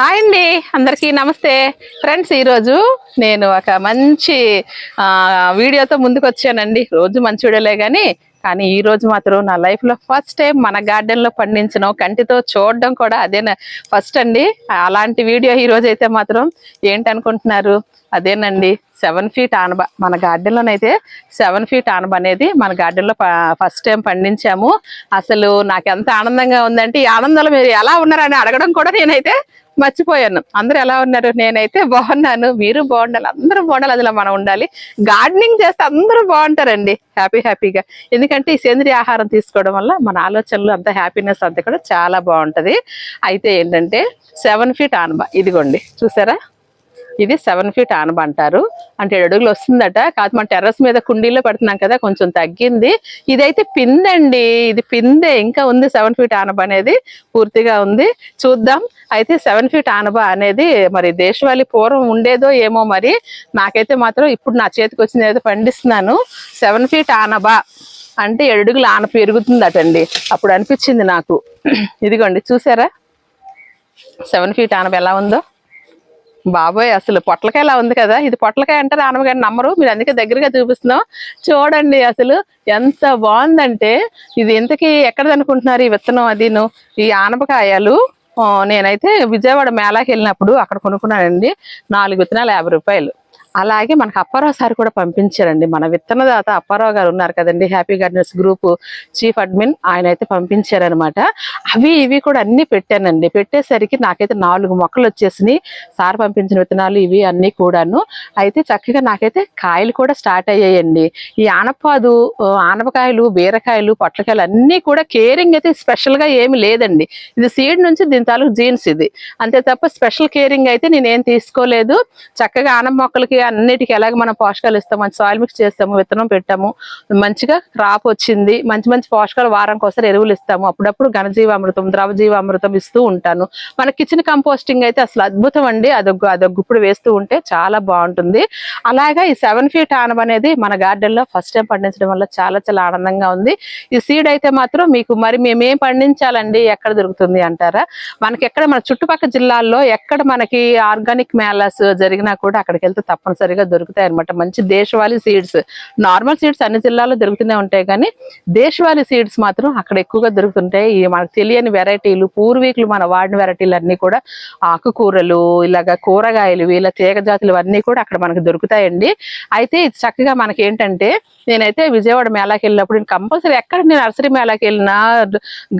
Hi అండి. అందరికీ నమస్తే. ఫ్రెండ్స్ ఈరోజు నేను ఒక మంచి వీడియోతో ముందుకు వచ్చానండి రోజు మంచి వీడియోలే కానీ కానీ ఈ రోజు మాత్రం నా లైఫ్లో ఫస్ట్ టైం మన గార్డెన్లో పండించడం కంటితో చూడడం కూడా అదే ఫస్ట్ అండి. అలాంటి వీడియో ఈ రోజు అయితే మాత్రం ఏంటనుకుంటున్నారు? అదేనండి. సెవెన్ ఫీట్ ఆనబ మన గార్డెన్లోనైతే సెవెన్ ఫీట్ ఆనబ అనేది మన గార్డెన్లో ఫస్ట్ టైం పండించాము. అసలు నాకు ఎంత ఆనందంగా ఉందంటే ఈ ఆనందంలో మీరు ఎలా ఉన్నారని అడగడం కూడా నేనైతే మర్చిపోయాను. అందరూ ఎలా ఉన్నారు? నేనైతే బాగున్నాను. మీరు బాగుండాలి. అందరూ బాగుండాలి. అందులో మనం ఉండాలి. గార్డెనింగ్ చేస్తే అందరూ బాగుంటారండి. హ్యాపీ హ్యాపీగా. ఎందుకంటే ఈ సేంద్రియ ఆహారం తీసుకోవడం వల్ల మన ఆలోచనలు అంత హ్యాపీనెస్ అంతా కూడా చాలా బాగుంటది. అయితే ఏంటంటే సెవెన్ ఫీట్ ఆనబ. ఇదిగోండి. చూసారా? ఇది సెవెన్ ఫీట్ ఆనబ అంటారు. అంటే ఏడు అడుగులు వస్తుందట. కాదు మన టెర్రస్ మీద కుండీలో పెడుతున్నాం కదా కొంచెం తగ్గింది. ఇదైతే పిందండి ఇది పిందే ఇంకా ఉంది సెవెన్ ఫీట్ ఆనబ అనేది. పూర్తిగా ఉంది. చూద్దాం. అయితే సెవెన్ ఫీట్ ఆనబ అనేది మరి దేశవాళీ పూర్వం ఉండేదో ఏమో మరి. నాకైతే మాత్రం ఇప్పుడు నా చేతికి వచ్చింది ఏదో పండిస్తున్నాను. సెవెన్ ఫీట్ ఆనబ అంటే ఏడు ఆన పెరుగుతుందటండి. అప్పుడు అనిపించింది నాకు. ఇదిగోండి చూసారా? సెవెన్ ఫీట్ ఆనబ ఎలా ఉందో? బాబోయ్ అసలు పొట్లకాయ ఎలా ఉంది కదా. ఇది పొట్లకాయ అంటారు ఆనమగారి నమ్మరు. మీరు అందుకే దగ్గరగా చూపిస్తున్నాం. చూడండి అసలు ఎంత బాగుందంటే ఇది ఇంతకీ ఎక్కడదనుకుంటున్నారు ఈ విత్తనం అదిను? ఈ ఆనపకాయలు. ఆ, నేనైతే విజయవాడ మేళాకి వెళ్ళినప్పుడు అక్కడ కొనుక్కున్నానండి. నాలుగు విత్తనాలు యాభై రూపాయలు. అలాగే మనకు అప్పారావు సార్ కూడా పంపించారండి. మన విత్తనదాత అప్పారావు గారు ఉన్నారు కదండి. Happy gardens group chief admin ఆయన అయితే పంపించారనమాట అవి ఇవి కూడా అన్ని పెట్టానండి. పెట్టేసరికి నాకైతే నాలుగు మొక్కలు వచ్చేసినాయి. సార్ పంపించిన విత్తనాలు ఇవి అన్ని కూడాను. అయితే చక్కగా నాకైతే కాయలు కూడా స్టార్ట్ అయ్యాయండి. ఈ ఆనపాదు ఆనపకాయలు బీరకాయలు పొట్లకాయలు అన్నీ కూడా కేరింగ్ అయితే స్పెషల్గా ఏమి లేదండి. ఇది సీడ్ నుంచి దీని తాలూకు జీన్స్ ఇది. అంతే తప్ప స్పెషల్ కేరింగ్ అయితే నేనేం తీసుకోలేదు. చక్కగా ఆనం మొక్కలకి అన్నిటికీ ఎలాగ మనం పోషకాలు ఇస్తాము మంచి సాయిల్ మిక్స్ చేస్తాము విత్తనం పెట్టాము మంచిగా క్రాప్ వచ్చింది మంచి మంచి పోషకాలు వారానికి ఒకసారి ఎరువులు ఇస్తాము. అప్పుడప్పుడు ఘనజీవామృతం ద్రవజీవామృతం ఇస్తూ ఉంటాను. మన కిచెన్ కంపోస్టింగ్ అయితే అసలు అద్భుతం అండి. అదొక అదొక గుప్పుడు వేస్తూ ఉంటే చాలా బాగుంటుంది. అలాగే ఈ సెవెన్ ఫీట్ ఆనం అనేది మన గార్డెన్లో ఫస్ట్ టైం పండించడం వల్ల చాలా చాలా ఆనందంగా ఉంది. ఈ సీడ్ అయితే మాత్రం మీకు మరి మేమేం పండించాలండి? ఎక్కడ దొరుకుతుంది అంటారా? మనకి ఎక్కడ మన చుట్టుపక్కల జిల్లాల్లో ఎక్కడ మనకి ఆర్గానిక్ మేళాస్ జరిగినా కూడా అక్కడికి వెళ్తే తప్పనిసరిగా దొరుకుతాయి అనమాట మంచి దేశవాళీ సీడ్స్. నార్మల్ సీడ్స్ అన్ని జిల్లాల్లో దొరుకుతూనే ఉంటాయి కానీ దేశవాళీ సీడ్స్ మాత్రం అక్కడ ఎక్కువగా దొరుకుతుంటాయి. మనకు తెలియని వెరైటీలు పూర్వీకులు మన వాడిన వెరైటీలు అన్ని కూడా ఆకుకూరలు ఇలాగ కూరగాయలు ఇలా తీగ జాతులు అన్నీ కూడా అక్కడ మనకు దొరుకుతాయండి. అయితే ఇది చక్కగా మనకి ఏంటంటే నేనైతే విజయవాడ మేళాకి వెళ్ళినప్పుడు నేను కంపల్సరీ ఎక్కడ నేను నర్సరీ మేళాకి వెళ్ళినా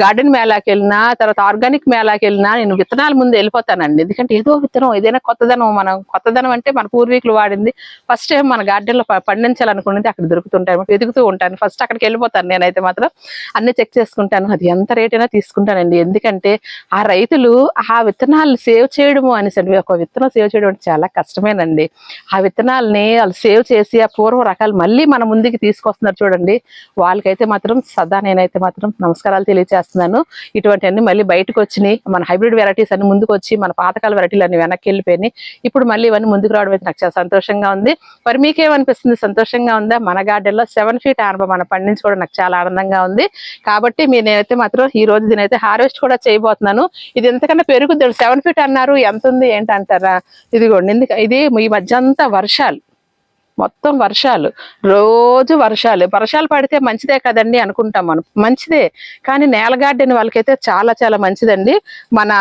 గార్డెన్ మేళాకి వెళ్ళినా తర్వాత ఆర్గానిక్ మేళాకి వెళ్ళినా నేను విత్తనాల ముందు వెళ్ళిపోతానండి. ఎందుకంటే ఏదో విత్తనం ఏదైనా కొత్తదనం మనం కొత్తదనం అంటే మన పూర్వీకులు వాడింది. ఫస్ట్ టైం మన గార్డెన్లో పండించాలనుకున్నది అక్కడ దొరుకుతుంటాను అన్నమాట. వెతుకుతూ ఉంటాను. ఫస్ట్ అక్కడికి వెళ్ళిపోతాను నేనైతే మాత్రం. అన్ని చెక్ చేసుకుంటాను. అది ఎంత రేట్ అయినా తీసుకుంటానండి. ఎందుకంటే ఆ రైతులు ఆ విత్తనాలు సేవ్ చేయడము అనేసి ఒక విత్తనం సేవ్ చేయడం అంటే చాలా కష్టమేనండి. ఆ విత్తనాలని వాళ్ళు సేవ్ చేసి ఆ పూర్వ రకాలు మళ్ళీ మన ముందుకి తీసుకొస్తున్నారు చూడండి. వాళ్ళకైతే మాత్రం సదా నేనైతే మాత్రం నమస్కారాలు తెలియజేస్తున్నాను ఇటువంటివన్నీ మళ్ళీ బయటకు వచ్చినాయి. మన హైబ్రిడ్ వెరైటీస్ అన్ని ముందుకు వచ్చి మన పాతకాల వెరైటీలు అన్ని వెనక్కి వెళ్ళిపోయినాయి. ఇప్పుడు మళ్ళీ ఇవన్నీ ముందుకు రావడం అయితే నాకు చాలా సంతోషంగా ఉంది. మరి మీకేమనిపిస్తుంది? సంతోషంగా ఉందా? మన గార్డెన్లో లో సెవెన్ ఫీట్ ఆనబ మనం పండించుకోవడం నాకు చాలా ఆనందంగా ఉంది. కాబట్టి మీరు నేనైతే మాత్రం ఈ రోజు దీనైతే హార్వెస్ట్ కూడా చేయబోతున్నాను. ఇది ఎంతకన్నా పెరుగుద్ది సెవెన్ ఫీట్ అన్నారు. ఎంత ఉంది? ఏంటంటారా ఇదిగోండి. ఎందుకు? ఇది ఈ మధ్య అంతా వర్షాలు. మొత్తం వర్షాలు. రోజు వర్షాలు. వర్షాలు పడితే మంచిదే కదండి అనుకుంటాం మనం. మంచిదే. కానీ నేల గార్డెన్ వాళ్ళకైతే చాలా చాలా మంచిదండి. మన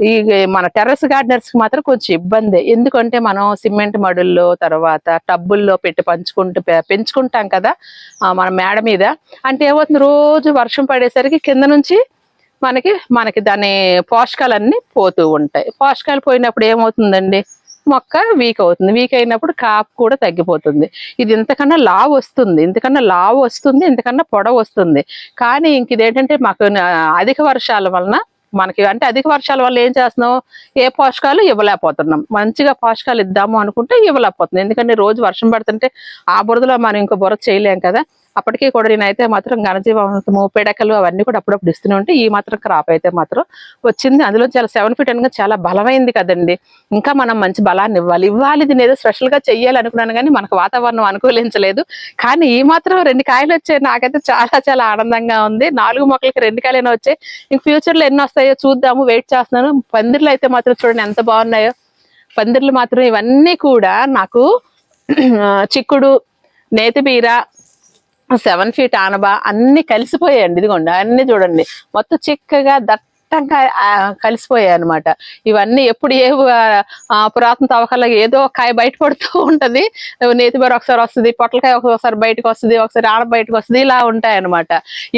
ఈ మన టెర్రస్ గార్డెనర్స్కి మాత్రం కొంచెం ఇబ్బంది. ఎందుకంటే మనం సిమెంట్ మడుల్లో తర్వాత టబ్బుల్లో పెట్టి పంచుకుంటూ పెంచుకుంటాం కదా మన మేడ మీద. అంటే ఏమవుతుంది? రోజు వర్షం పడేసరికి కింద నుంచి మనకి మనకి దాని పోషకాలన్నీ పోతూ ఉంటాయి. పోషకాలు పోయినప్పుడు ఏమవుతుందండి? మొక్క వీక్ అవుతుంది. వీక్ అయినప్పుడు కాపు కూడా తగ్గిపోతుంది. ఇది ఇంతకన్నా లావ్ వస్తుంది. ఇంతకన్నా లావ్ వస్తుంది. ఇంతకన్నా పొడవు వస్తుంది. కానీ ఇంక ఇదేంటంటే మాకు అధిక వర్షాల వలన మనకి అంటే అధిక వర్షాల వల్ల ఏం చేస్తున్నాం ఏ పోషకాలు ఇవ్వలేకపోతున్నాం. మంచిగా పోషకాలు ఇద్దాము అనుకుంటే ఇవ్వలేకపోతున్నాం. ఎందుకంటే రోజు వర్షం పడుతుంటే ఆ బురదలో మనం ఇంకో బురద చేయలేం కదా. అప్పటికీ కూడా నేనైతే మాత్రం ఘనజీవామృతము పిడకలు అవన్నీ కూడా అప్పుడప్పుడు ఇస్తూనే ఉంటే ఈ మాత్రం క్రాప్ అయితే మాత్రం వచ్చింది. అందులో చాలా సెవెన్ ఫీట్ అనగా చాలా బలమైంది కదండి. ఇంకా మనం మంచి బలాన్ని ఇవ్వాలి. ఇవ్వాలి దీని ఏదో స్పెషల్గా చెయ్యాలి అనుకున్నాను కానీ మనకు వాతావరణం అనుకూలించలేదు. కానీ ఈ మాత్రం రెండు కాయలు వచ్చాయి. నాకైతే చాలా చాలా ఆనందంగా ఉంది. నాలుగు మొక్కలకి రెండు కాయలైనా వచ్చాయి. ఇంక ఫ్యూచర్లో ఎన్ని వస్తాయో చూద్దాము. వెయిట్ చేస్తున్నాను. పందిర్లు అయితే మాత్రం చూడండి ఎంత బాగున్నాయో. పందిర్లు మాత్రం ఇవన్నీ కూడా నాకు చిక్కుడు నేతిబీర సెవెన్ ఫీట్ ఆనబ అన్ని కలిసిపోయాయండి. ఇదిగోండి అన్ని చూడండి. మొత్తం చిక్కగా దట్టంగా కలిసిపోయాయి అనమాట ఇవన్నీ ఎప్పుడు ఏ పురాతన తవకలా ఏదో ఒక కాయ బయట పడుతూ ఉంటది. నేతిబీర ఒకసారి వస్తుంది పొట్లకాయ ఒకసారి బయటకు వస్తుంది ఒకసారి ఆడ బయటకు వస్తుంది ఇలా ఉంటాయి అనమాట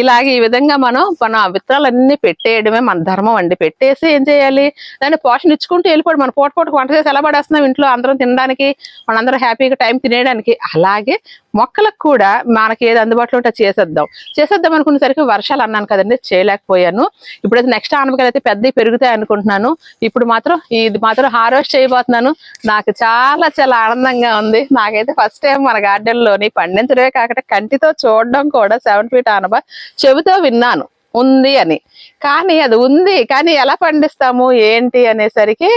ఇలాగే ఈ విధంగా మనం మన విత్తనాలన్నీ పెట్టేయడమే మన ధర్మం అండి. పెట్టేసి ఏం చేయాలి? దాన్ని పోషణ ఇచ్చుకుంటూ వెళ్ళిపోవడం. మన పూట పూటకు వంట చేసి ఎలా పడేస్తున్నాం ఇంట్లో అందరం తినడానికి మనందరం హ్యాపీగా టైం తినేయడానికి. అలాగే మొక్కలకు కూడా మనకి ఏది అందుబాటులో ఉంటే చేసేద్దాం. చేసేద్దాం అనుకునేసరికి వర్షాలు అన్నాను కదండి చేయలేకపోయాను. ఇప్పుడైతే నెక్స్ట్ ఆనపకాయలు అయితే పెద్దవి పెరుగుతాయి అనుకుంటున్నాను. ఇప్పుడు మాత్రం ఇది మాత్రం హార్వెస్ట్ చేయబోతున్నాను. నాకు చాలా చాలా ఆనందంగా ఉంది. నాకైతే ఫస్ట్ టైం మన గార్డెన్లోని పండించడమే కాకుండా కంటితో చూడడం కూడా సెవెన్ ఫీట్ ఆనప చెబుతూ విన్నాను. ఉంది అని. కానీ అది ఉంది. కానీ ఎలా పండిస్తాము? ఏంటి అనేసరికి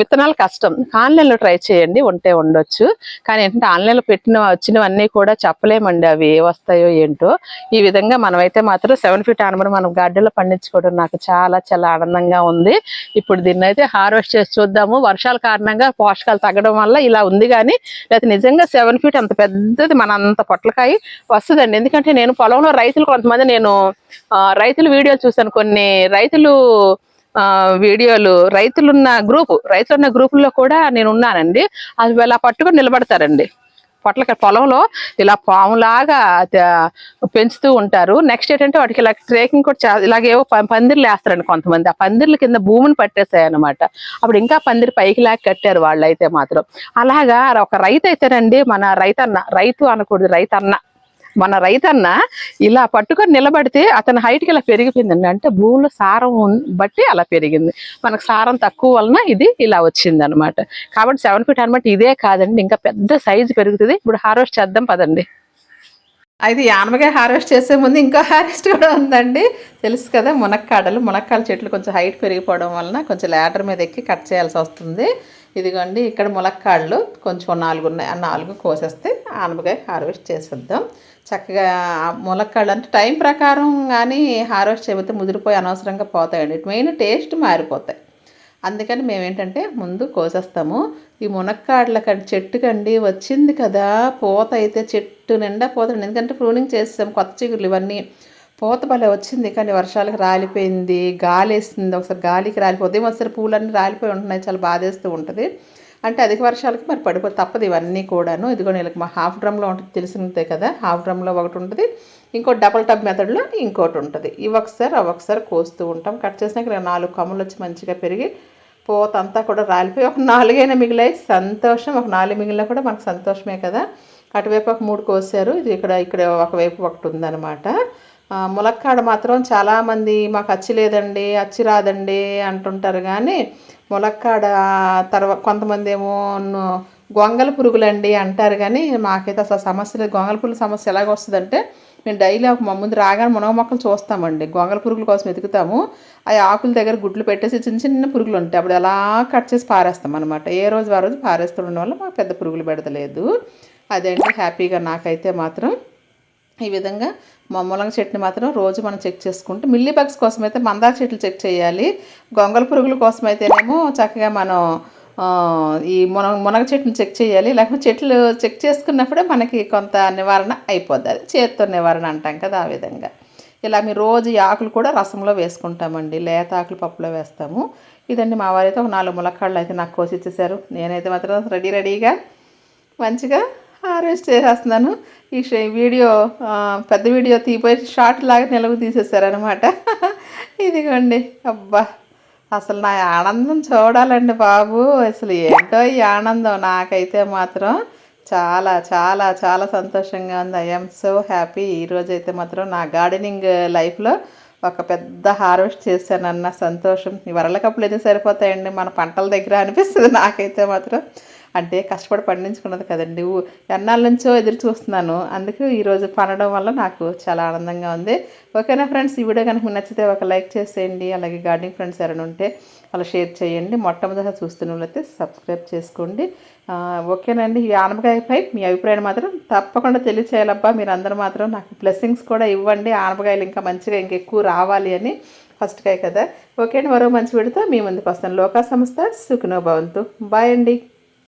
విత్తనాలు కష్టం. ఆన్లైన్లో ట్రై చేయండి ఉంటే ఉండొచ్చు. కానీ ఏంటంటే ఆన్లైన్లో పెట్టిన వచ్చినవన్నీ కూడా చెప్పలేమండి అవి ఏ వస్తాయో ఏంటో. ఈ విధంగా మనమైతే మాత్రం సెవెన్ ఫీట్ ఆనమని మనం గార్డెన్లో పండించుకోవడం నాకు చాలా చాలా ఆనందంగా ఉంది. ఇప్పుడు దీన్ని అయితే హార్వెస్ట్ చేసి చూద్దాము. వర్షాల కారణంగా పోషకాలు తగ్గడం వల్ల ఇలా ఉంది కానీ లేకపోతే నిజంగా సెవెన్ ఫీట్ అంత పెద్దది మన అంత పొట్లకాయ వస్తుందండి. ఎందుకంటే నేను పొలంలో రైతులు కొంతమంది నేను రైతుల వీడియోలు చూసాను కొన్ని రైతులు ఆ, వీడియోలు రైతులున్న గ్రూపు రైతులున్న గ్రూపుల్లో కూడా నేను ఉన్నానండి అవి ఇలా పట్టుకొని నిలబడతారండి. పొట్లకాయ పొలంలో ఇలా పాములాగా పెంచుతూ ఉంటారు. నెక్స్ట్ ఏంటంటే వాటికి ఇలా ట్రేకింగ్ కూడా చా- ఇలాగేవో ప- పందిర్లు వేస్తారండి కొంతమంది. ఆ పందిర్ల కింద భూమిని పట్టేసాయి అనమాట అప్పుడు ఇంకా పందిరి పైకి లాగి కట్టారు వాళ్ళు అయితే మాత్రం. అలాగా ఒక రైతు అయితేనండి మన రైతన్న రైతు అనకూడదు రైతన్న. మన రైతన్న ఇలా పట్టుకొని నిలబడితే అతని హైట్కి ఇలా పెరిగిపోయిందండి. అంటే భూమిలో సారం బట్టి అలా పెరిగింది. మనకు సారం తక్కువ వలన ఇది ఇలా వచ్చింది అనమాట కాబట్టి సెవెన్ ఫీట్ అనమాట ఇదే కాదండి. ఇంకా పెద్ద సైజు పెరుగుతుంది. ఇప్పుడు హార్వెస్ట్ చేద్దాం పదండి. అయితే యానమకాయ హార్వెస్ట్ చేసే ముందు ఇంకో హార్వెస్ట్ కూడా ఉందండి. తెలుసు కదా మునక్కాడలు. మునక్కాడల చెట్లు కొంచెం హైట్ పెరిగిపోవడం వలన కొంచెం ల్యాడర్ మీద ఎక్కి కట్ చేయాల్సి వస్తుంది. ఇదిగోండి ఇక్కడ ములక్కాడలు కొంచెం నాలుగు ఉన్నాయి. ఆ నాలుగు కోసేస్తే ఆనపకాయ హార్వెస్ట్ చేసేద్దాం. చక్కగా ఆ అంటే టైం ప్రకారం కానీ హార్వెస్ట్ చేయకపోతే ముదిరిపోయి అనవసరంగా పోతాయండి. మెయిన్ టేస్ట్ మారిపోతాయి. అందుకని మేము ఏంటంటే ముందు కోసేస్తాము. ఈ మునక్కాడల చెట్టు కండి వచ్చింది కదా పూత అయితే చెట్టు నిండా పూత ఎందుకంటే ప్రూనింగ్ చేస్తాం కొత్త చిగుర్లు ఇవన్నీ. పూత భలే వచ్చింది కానీ వర్షాలకు రాలిపోయింది గాలి వేస్తుంది ఒకసారి గాలికి రాలిపోతే ఒకసారి పూలన్నీ రాలిపోయి ఉంటున్నాయి. చాలా బాధేస్తూ ఉంటుంది. అంటే అధిక వర్షాలకి మరి పడిపో తప్పదు ఇవన్నీ కూడాను. ఇదిగో నీళ్ళకి మా హాఫ్ డ్రమ్లో ఉంటుంది తెలిసినదే కదా. హాఫ్ డ్రమ్లో ఒకటి ఉంటుంది ఇంకో డబల్ టబ్ మెథడ్లో ఇంకోటి ఉంటుంది. ఇవి ఒకసారి అవి ఒకసారి కోస్తూ ఉంటాం. కట్ చేసినాక నాలుగు కమ్ములు వచ్చి మంచిగా పెరిగి పోత అంతా కూడా రాలిపోయి ఒక నాలుగైనా మిగిలాయి సంతోషం. ఒక నాలుగు మిగిలినా కూడా మనకు సంతోషమే కదా. అటువైపు ఒక మూడు కోసారు. ఇది ఇక్కడ ఇక్కడ ఒకవైపు ఒకటి ఉందన్నమాట. ములక్కాడ మాత్రం చాలామంది మాకు అచ్చి లేదండి అచ్చి రాదండి అంటుంటారు కానీ ములక్కాడ తర్వాత కొంతమంది ఏమో గొంగల పురుగులండి అంటారు కానీ మాకైతే అసలు సమస్య గొంగల పురుగుల సమస్య ఎలాగ వస్తుందంటే మేము డైలీ ఒక మా ముందు రాగానే మునగ మొక్కలు చూస్తామండి. గొంగల పురుగుల కోసం వెతుకుతాము. ఆ ఆకుల దగ్గర గుడ్లు పెట్టేసి చిన్న చిన్న పురుగులు ఉంటాయి. అప్పుడు అలా కట్ చేసి పారేస్తాం అనమాట ఏ రోజు ఆ రోజు పారేస్తుండడం వల్ల మాకు పెద్ద పురుగులు పెడతలేదు. అదేంటి హ్యాపీగా నాకైతే మాత్రం. ఈ విధంగా మా ములంగ చెట్టుని మాత్రం రోజు మనం చెక్ చేసుకుంటే మిల్లీ బగ్స్ కోసం అయితే మందార చెట్లు చెక్ చేయాలి. గొంగల పురుగుల కోసం అయితేనేమో చక్కగా మనం ఈ మునగ మునగ చెట్టుని చెక్ చేయాలి. లేకపోతే చెట్లు చెక్ చేసుకున్నప్పుడే మనకి కొంత నివారణ అయిపోద్ది. అది చేత్తో నివారణ అంటాం కదా ఆ విధంగా. ఇలా మీరు రోజు ఈ ఆకులు కూడా రసంలో వేసుకుంటామండి. లేత ఆకులు పప్పులో వేస్తాము. ఇదండి మా వారైతే ఒక నాలుగు ములక్కాళ్ళు అయితే నాకు కోసి ఇచ్చేసారు. నేనైతే మాత్రం రెడీ రెడీగా మంచిగా హార్వెస్ట్ చేసేస్తున్నాను. ఈ వీడియో పెద్ద వీడియో తీపోయి షార్ట్ లాగా నిలవ తీసేసారనమాట ఇదిగోండి. అబ్బా! అసలు నా ఆనందం చూడాలండి బాబు. అసలు ఏంటో ఈ ఆనందం. నాకైతే మాత్రం చాలా చాలా చాలా సంతోషంగా ఉంది. ఐఎమ్ సో హ్యాపీ ఈరోజు అయితే మాత్రం నా గార్డెనింగ్ లైఫ్లో ఒక పెద్ద హార్వెస్ట్ చేశానన్న సంతోషం. ఈ వరల కప్పులు అయితే సరిపోతాయండి. మన పంటల దగ్గర అనిపిస్తుంది నాకైతే మాత్రం. అంటే కష్టపడి పండించుకున్నది కదండి. ఎన్నాళ్ళ నుంచో ఎదురు చూస్తున్నాను. అందుకు ఈరోజు పండడం వల్ల నాకు చాలా ఆనందంగా ఉంది. ఓకేనా ఫ్రెండ్స్? ఈ వీడియో కనుక నచ్చితే ఒక లైక్ చేసేయండి. అలాగే గార్డెనింగ్ ఫ్రెండ్స్ ఎవరైనా ఉంటే అలా షేర్ చేయండి. మొట్టమొదటిగా చూస్తున్న వాళ్ళైతే సబ్స్క్రైబ్ చేసుకోండి. ఓకేనండి. ఈ ఆనపకాయపై మీ అభిప్రాయం మాత్రం తప్పకుండా తెలియచేయాలబ్బా. మీరు అందరూ మాత్రం నాకు బ్లెస్సింగ్స్ కూడా ఇవ్వండి. ఆనపకాయలు ఇంకా మంచిగా ఇంకెక్కువ రావాలి అని ఫస్ట్ కాయ కదా. ఓకే అండి మరో మంచి వీడితో మీ ముందుకు వస్తాను. లోకా సంస్థ సుఖనో భవంతు. బాయ్ అండి.